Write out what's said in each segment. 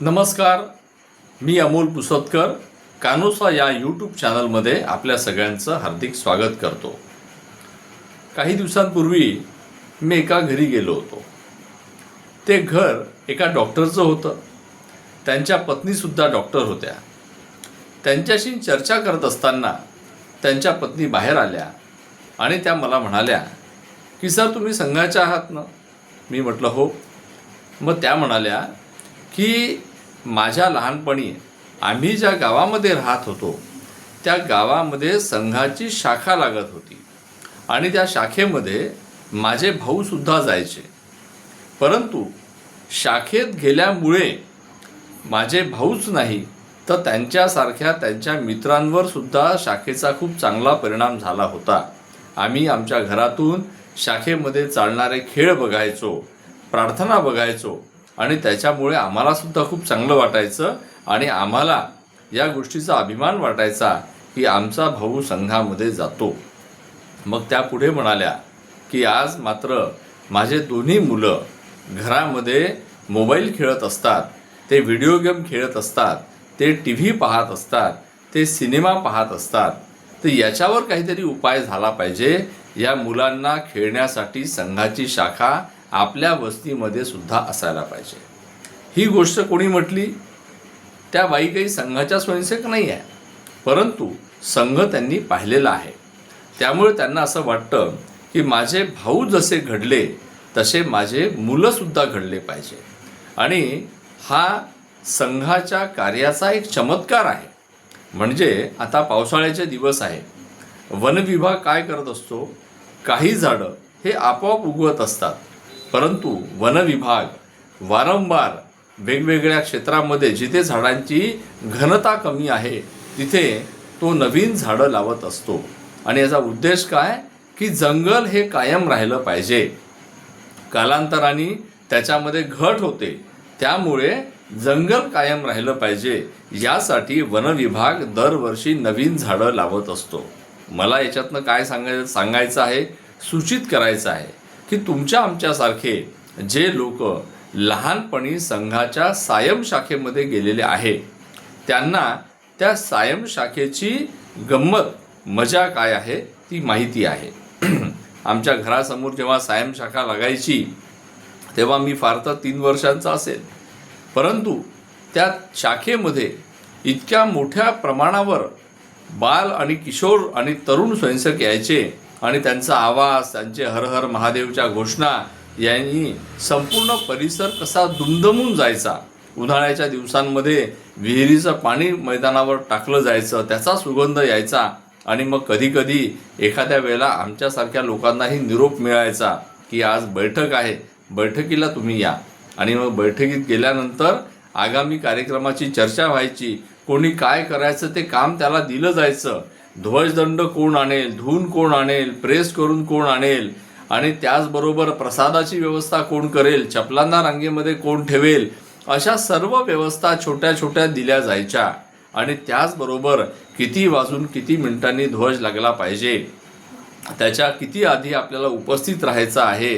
नमस्कार मी अमोल पुसतकर. कानोसा या यूट्यूब चॅनलमध्ये आपल्या सगळ्यांचं हार्दिक स्वागत करतो. काही दिवसांपूर्वी मी एका घरी गेलो होतो. ते घर एका डॉक्टरचं होतं. त्यांच्या पत्नीसुद्धा डॉक्टर होत्या. त्यांच्याशी चर्चा करत असताना त्यांच्या पत्नी बाहेर आल्या आणि त्या मला म्हणाल्या की सर तुम्ही संघाच्या आहात ना? मी म्हटलं हो. मग त्या म्हणाल्या की माझ्या लहानपणी आम्ही ज्या गावामध्ये राहत होतो त्या गावामध्ये संघाची शाखा लागत होती. आणि त्या शाखेमध्ये माझे भाऊसुद्धा जायचे. परंतु शाखेत गेल्यामुळे माझे भाऊच नाही तर त्यांच्यासारख्या त्यांच्या मित्रांवर सुद्धा शाखेचा खूप चांगला परिणाम झाला होता. आम्ही आमच्या घरातून शाखेमध्ये चालणारे खेळ बघायचो प्रार्थना बघायचो आणि त्याच्यामुळे आम्हालासुद्धा खूप चांगलं वाटायचं आणि आम्हाला या गोष्टीचा अभिमान वाटायचा की आमचा भाऊ संघामध्ये जातो. मग त्या पुढे म्हणाल्या की आज मात्र माझे दोन्ही मुलं घरामध्ये मोबाईल खेळत असतात ते व्हिडिओ गेम खेळत असतात ते टी व्ही पाहत असतात ते सिनेमा पाहत असतात. तर याच्यावर काहीतरी उपाय झाला पाहिजे. या मुलांना खेळण्यासाठी संघाची शाखा आपल्या वस्तीमध्ये सुद्धा असायला पाहिजे. ही गोष्ट कोणी म्हटली? त्या बाई काही संघाच्या स्वयंसेवक नाही आहे. परंतु संघ त्यांनी पाहिलेला आहे. त्यामुळे त्यांना असं वाटतं की माझे भाऊ जसे घडले तसे माझे मुलंसुद्धा घडले पाहिजे. आणि हा संघाच्या कार्याचा एक चमत्कार आहे. म्हणजे आता पावसाळ्याचे दिवस आहे. वनविभाग काय करत असतो? काही झाडं हे आपोआप उगवत असतात. परंतु वनविभाग वारंवार वेगवेगळ्या क्षेत्रामध्ये जिथे झाडांची घनता कमी आहे तिथे तो नवीन झाडं लावत असतो. आणि याचा उद्देश काय? की जंगल हे कायम राहिलं पाहिजे. कालांतराने त्याच्यामध्ये घट होते. त्यामुळे जंगल कायम राहिलं पाहिजे. यासाठी वनविभाग दरवर्षी नवीन झाडं लावत असतो. मला याच्यातनं काय सांगाय सांगायचं आहे? सूचित करायचं आहे. की तुमच्या आमच्यासारखे जे लोक लहानपणी संघाच्या सायम शाखेमध्ये गेलेले आहे त्यांना त्या सायम शाखेची गंमत मजा काय आहे ती माहिती आहे. आमच्या घरासमोर जेव्हा सायम शाखा लागायची तेव्हा मी फार तर तीन वर्षांचा असेल. परंतु त्या शाखेमध्ये इतक्या मोठ्या प्रमाणावर बाल आणि किशोर आणि तरुण स्वयंसेवक यायचे आणि त्यांचा आवाज त्यांचे हर हर महादेवच्या घोषणा यांनी संपूर्ण परिसर कसा दुमदमून जायचा? उन्हाळ्याच्या दिवसांमध्ये विहिरीचं पाणी मैदानावर टाकलं जायचं त्याचा सुगंध यायचा आणि मग कधीकधी एखाद्या वेळेला आमच्यासारख्या लोकांनाही निरोप मिळायचा की आज बैठक आहे बैठकीला तुम्ही या. आणि मग बैठकीत गेल्यानंतर आगामी कार्यक्रमाची चर्चा व्हायची कोणी काय करायचं ते काम त्याला दिलं जायचं. ध्वजदंड कोण आणेल धून कोण आणेल प्रेस करून कोण आणेल आणि त्याचबरोबर प्रसादाची व्यवस्था कोण करेल चपलांना रांगेमध्ये कोण ठेवेल अशा सर्व व्यवस्था छोट्या छोट्या दिल्या जायच्या. आणि त्याचबरोबर किती वाजून किती मिनिटांनी ध्वज लागला पाहिजे त्याच्या किती आधी आपल्याला उपस्थित राहायचं आहे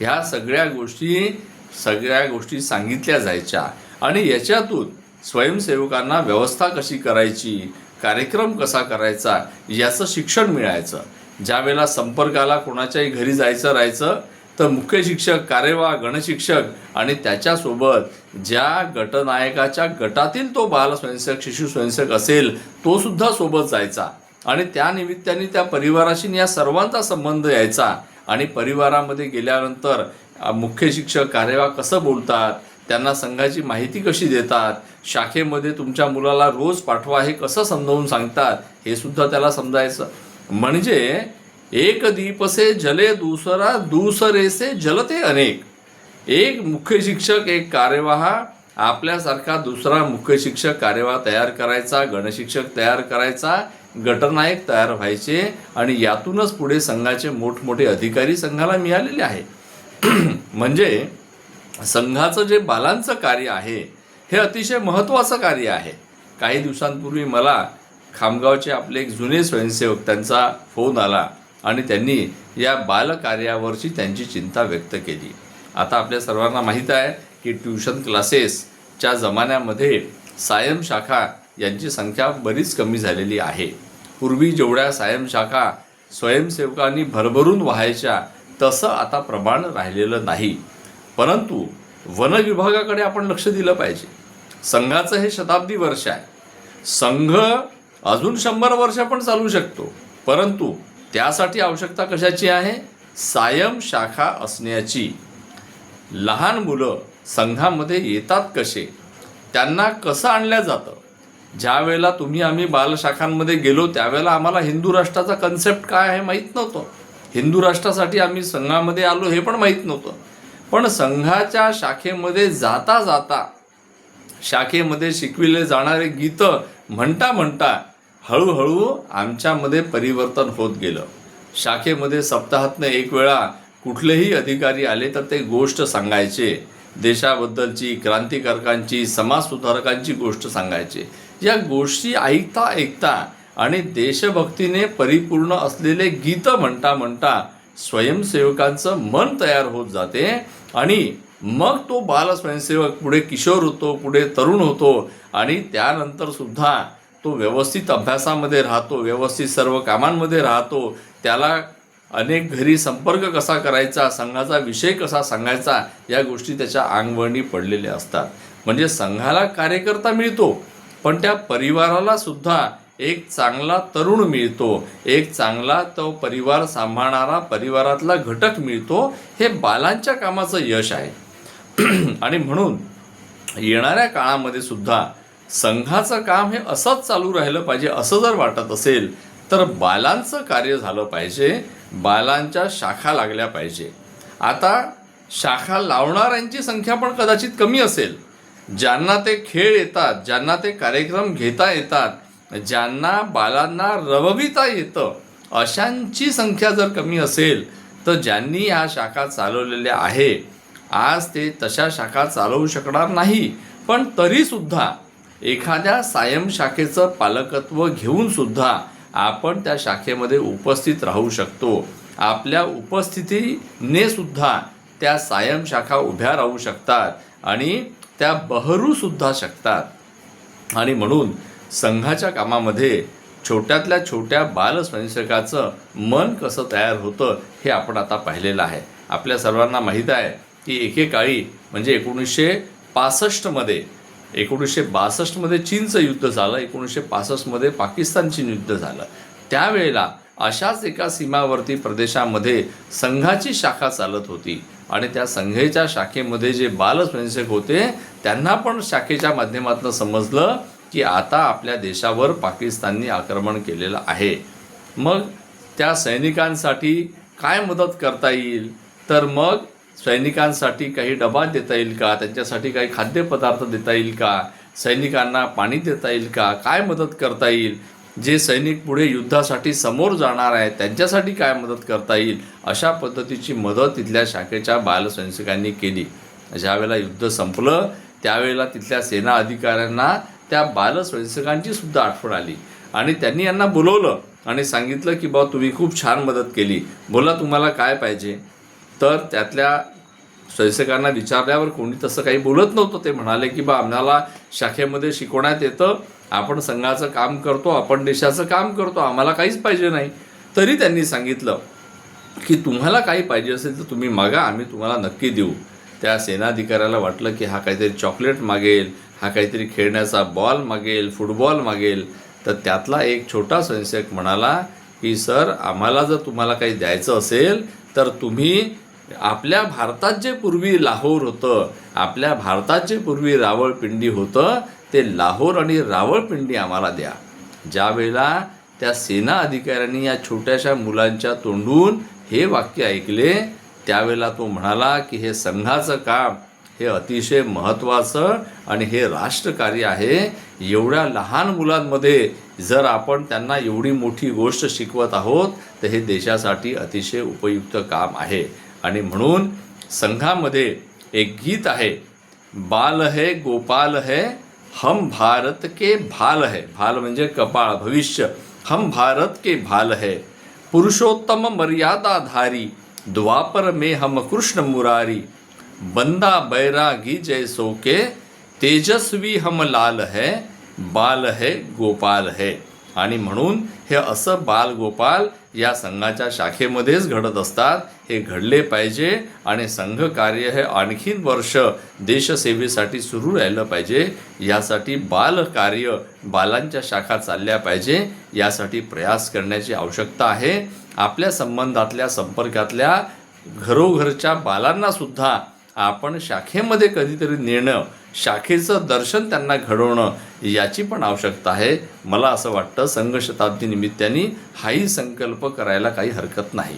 ह्या सगळ्या गोष्टी सगळ्या गोष्टी सांगितल्या जायच्या. आणि याच्यातून स्वयंसेवकांना व्यवस्था कशी करायची कार्यक्रम कसा करायचा याचं शिक्षण मिळायचं. ज्यावेळेला संपर्काला कोणाच्याही घरी जायचं राहायचं तर मुख्य शिक्षक कार्यवाह गणशिक्षक आणि त्याच्यासोबत ज्या गटनायकाच्या गटातील तो बाल स्वयंसेवक शिशु स्वयंसेवक असेल तो सुद्धा सोबत जायचा. आणि त्या निमित्ताने त्या परिवाराशी या सर्वांचा संबंध यायचा. आणि परिवारामध्ये गेल्यानंतर मुख्य शिक्षक कार्यवाह कसं बोलतात त्यांना संघाची माहिती कशी देतात? शाखेमध्ये तुमच्या मुलाला रोज पाठवा हे कसं समजावून सांगतात? हे सुद्धा त्याला समजायचं. म्हणजे एक दीपसे जले दुसरा दुसरेसे जलते अनेक. एक मुख्य शिक्षक एक कार्यवाह. आपल्यासारखा दुसरा मुख्य शिक्षक कार्यवाह तयार करायचा गणशिक्षक तयार करायचा गटनायक तयार व्हायचे आणि यातूनच पुढे संघाचे मोठमोठे अधिकारी संघाला मिळालेले आहे. म्हणजे संघाचं जे बालांचं कार्य आहे हे अतिशय महत्त्वाचं कार्य आहे. काही दिवसांपूर्वी मला खामगावचे आपले एक जुने स्वयंसेवक त्यांचा फोन आला आणि त्यांनी या बालकार्यावरची त्यांची चिंता व्यक्त केली. आता आपल्या सर्वांना माहीत आहे की ट्युशन क्लासेसच्या जमान्यामध्ये सायम शाखा यांची संख्या बरीच कमी झालेली आहे. पूर्वी जेवढ्या सायम शाखा स्वयंसेवकांनी भरभरून व्हायच्या तसं आता प्रमाण राहिलेलं नाही. परंतु वन विभागाकडे आपण लक्ष दिलं पाहिजे. संघाचं हे शताब्दी वर्ष आहे. संघ अजून शंभर वर्ष पण चालू शकतो. परंतु त्यासाठी आवश्यकता कशाची आहे? सायम शाखा असण्याची. लहान मुलं संघामध्ये येतात कसे? त्यांना कसं आणलं जातं? ज्या वेळेला तुम्ही आम्ही बालशाखांमध्ये गेलो त्यावेळेला आम्हाला हिंदू राष्ट्राचा कन्सेप्ट काय आहे माहीत नव्हतं. हिंदू राष्ट्रासाठी आम्ही संघामध्ये आलो हे पण माहीत नव्हतं. पण संघाच्या शाखेमध्ये जाता जाता शाखेमध्ये शिकविले जाणारे गीतं म्हणता म्हणता हळूहळू आमच्यामध्ये परिवर्तन होत गेलं. शाखेमध्ये सप्ताहातनं एक वेळा कुठलेही अधिकारी आले तर ते गोष्ट सांगायचे. देशाबद्दलची क्रांतिकारकांची समाजसुधारकांची गोष्ट सांगायचे. या गोष्टी ऐकता ऐकता आणि देशभक्तीने परिपूर्ण असलेले गीतं म्हणता म्हणता स्वयंसेवकांचं मन तयार होत जाते. आणि मग तो बाल स्वयंसेवक पुढे किशोर होतो पुढे तरुण होतो आणि त्यानंतरसुद्धा तो व्यवस्थित अभ्यासामध्ये राहतो व्यवस्थित सर्व कामांमध्ये राहतो. त्याला अनेक घरी संपर्क कसा करायचा संघाचा विषय कसा सांगायचा या गोष्टी त्याच्या अंगवळणी पडलेल्या असतात. म्हणजे संघाला कार्यकर्ता मिळतो पण त्या परिवाराला सुद्धा एक चांगला तरुण मिळतो एक चांगला तो परिवार सांभाळणारा परिवारातला घटक मिळतो हे बालांच्या कामाचं यश आहे. आणि म्हणून येणाऱ्या काळामध्ये सुद्धा संघाचं काम हे असंच चालू राहिलं पाहिजे असं जर वाटत असेल तर बालांचं कार्य झालं पाहिजे बालांच्या शाखा लागल्या पाहिजे. आता शाखा लावणाऱ्यांची संख्या पण कदाचित कमी असेल. ज्यांना ते खेळ येतात ज्यांना ते कार्यक्रम घेता येतात ज्यांना बालांना रवविता येतं अशांची संख्या जर कमी असेल तर ज्यांनी ह्या शाखा चालवलेल्या आहे आज ते तशा शाखा चालवू शकणार नाही. पण तरीसुद्धा एखाद्या सायम शाखेचं पालकत्व घेऊन सुद्धा आपण त्या शाखेमध्ये उपस्थित राहू शकतो. आपल्या उपस्थितीने सुद्धा त्या सायम शाखा उभ्या राहू शकतात आणि त्या बहरूसुद्धा शकतात. आणि म्हणून संघाच्या कामामध्ये छोट्यातल्या छोट्या बालस्वयंसेवकाचं मन कसं तयार होतं हे आपण आता पाहिलेलं आहे. आपल्या सर्वांना माहीत आहे की एकेकाळी म्हणजे एकोणीसशे पासष्टमध्ये एकोणीसशे बासष्टमध्ये चीनचं युद्ध झालं एकोणीसशे पासष्टमध्ये पाकिस्तान चीन युद्ध झालं. त्यावेळेला अशाच एका सीमावर्ती प्रदेशामध्ये संघाची शाखा चालत होती. आणि त्या संघेच्या शाखेमध्ये जे बालस्वयंसेवक होते त्यांना पण शाखेच्या माध्यमातून समजलं की आता आपल्या देशावर पाकिस्ताननी आक्रमण केलेलं आहे. मग त्या सैनिकांसाठी काय मदत करता येईल? तर मग सैनिकांसाठी काही डबा देता येईल का? त्यांच्यासाठी काही खाद्यपदार्थ देता येईल का? सैनिकांना पाणी देता येईल का? काय मदत करता येईल? जे सैनिक पुढे युद्धासाठी समोर जाणार आहेत त्यांच्यासाठी काय मदत करता येईल? अशा पद्धतीची मदत तिथल्या शाखेच्या बालसैनिकांनी केली. ज्यावेळेला युद्ध संपलं त्यावेळेला तिथल्या सेना अधिकाऱ्यांना त्या बालस्वयंसेवकांची सुद्धा आठवण आली. आणि त्यांनी यांना बोलवलं आणि सांगितलं की बा तुम्ही खूप छान मदत केली. बोला तुम्हाला काय पाहिजे? तर त्यातल्या स्वयंसेवकांना विचारल्यावर कोणी तसं काही बोलत नव्हतं. ते म्हणाले की बा आम्हाला शाखेमध्ये शिकवण्यात येतं. आपण संघाचं काम करतो आपण देशाचं काम करतो. आम्हाला काहीच पाहिजे नाही. तरी त्यांनी सांगितलं की तुम्हाला काही पाहिजे असेल तर तुम्ही मागा आम्ही तुम्हाला नक्की देऊ. त्या सेनाधिकाऱ्याला वाटलं की हा काहीतरी चॉकलेट मागेल हा काहीतरी खेळण्याचा बॉल मागेल फुटबॉल मागेल. तर त्यातला एक छोटा स्वयंसेवक म्हणाला की सर आम्हाला जर तुम्हाला काही द्यायचं असेल तर तुम्ही आपल्या भारतात जे पूर्वी लाहोर होतं आपल्या भारतात जे पूर्वी रावळपिंडी होतं ते लाहोर आणि रावळपिंडी आम्हाला द्या. ज्यावेळेला त्या सेना अधिकाऱ्यांनी या छोट्याशा मुलांच्या तोंडून हे वाक्य ऐकले त्यावेळेला तो म्हणाला की हे संघाचं काम हे अतिशय महत्त्वाचं आणि हे राष्ट्रकार्य आहे. एवढ्या लहान मुलांमध्ये जर आपण त्यांना एवढी मोठी गोष्ट शिकवत आहोत तर हे देशासाठी अतिशय उपयुक्त काम आहे. आणि म्हणून संघामध्ये एक गीत आहे बाल है गोपाल है हम भारत के भाल है. भाल म्हणजे कपाळ भविष्य. हम भारत के भाल है. पुरुषोत्तम मर्यादाधारी द्वापर में हम कृष्ण मुरारी बंदा बैरागी जैसो के तेजस्वी हम लाल है बाल है गोपाल है आणि म्हणून हे असं बाल गोपाल या संघाच्या शाखेमध्येच घडत असतात. हे घडले पाहिजे आणि संघ कार्य हे आणखीन वर्ष देशसेवेसाठी सुरू राहिलं पाहिजे. यासाठी बालकार्य बालांच्या शाखा चालल्या पाहिजे. यासाठी प्रयास करण्याची आवश्यकता आहे. आपल्या संबंधातल्या संपर्कातल्या घरोघरच्या बालांनासुद्धा आपण शाखेमध्ये कधीतरी नेणं शाखेचं दर्शन त्यांना घडवणं याची पण आवश्यकता आहे. मला असं वाटतं संघ शताब्दी निमित्ताने हाही संकल्प करायला काही हरकत नाही.